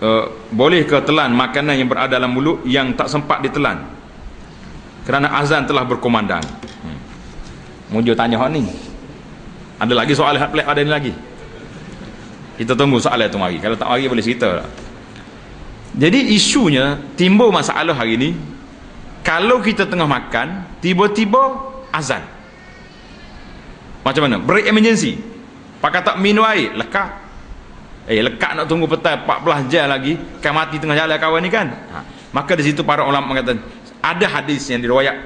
uh, boleh ke telan makanan yang berada dalam mulut yang tak sempat ditelan? Kerana azan telah berkumandang. Hmm. mujur tanya hak ni. Ada lagi soalan hak pelik ada ni lagi? Kita tunggu soalan tu mari. Kalau tak mari boleh cerita jadi isunya timbul masalah hari ni kalau kita tengah makan tiba-tiba azan. Macam mana? Break emergency. Pakai tak minum air lekat eh lekat nak tunggu petang 14 jam lagi kan mati tengah jalan kawan ni kan? Ha. maka di situ para ulama mengatakan ada hadis yang diriwayat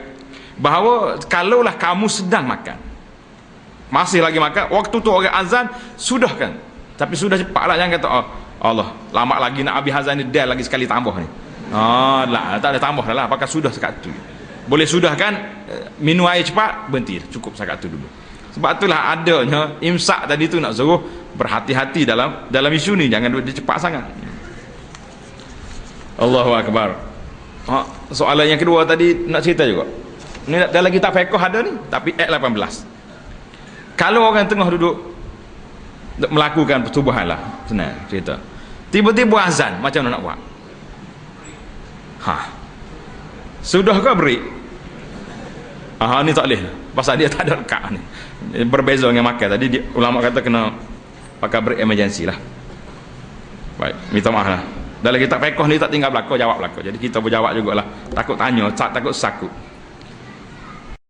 bahawa kalaulah kamu sedang makan masih lagi makan waktu tu orang azan sudah kan tapi sudah cepatlah jangan kata oh, Allah lama lagi nak habis azan ni dah lagi sekali tambah ni. Oh lah tak ada tambah dah lah pakai sudah sekat tu. Boleh sudah kan eh, minum air cepat berhenti cukup sekat tu dulu sebab itulah adanya imsak tadi tu nak suruh berhati-hati dalam dalam isu ni. Jangan dia cepat sangat. Allahu akbar. Ha, soalan yang kedua tadi nak cerita juga. Ni dalam kitab fiqh ada ni tapi ayat 18 kalau orang tengah duduk melakukan pertubuhan lah senang cerita. Tiba-tiba azan macam mana nak buat? Ha. Sudah ke ah ni tak boleh. Pasal dia tak ada lekat ni. Berbeza dengan makan. Tadi dia, ulama kata kena pakai break emergency lah. Baik minta maaf lah. Dalam kitab pekoh ni tak tinggal belakang jawab belakang. Jadi kita berjawab jugalah. Takut tanya tak takut sakut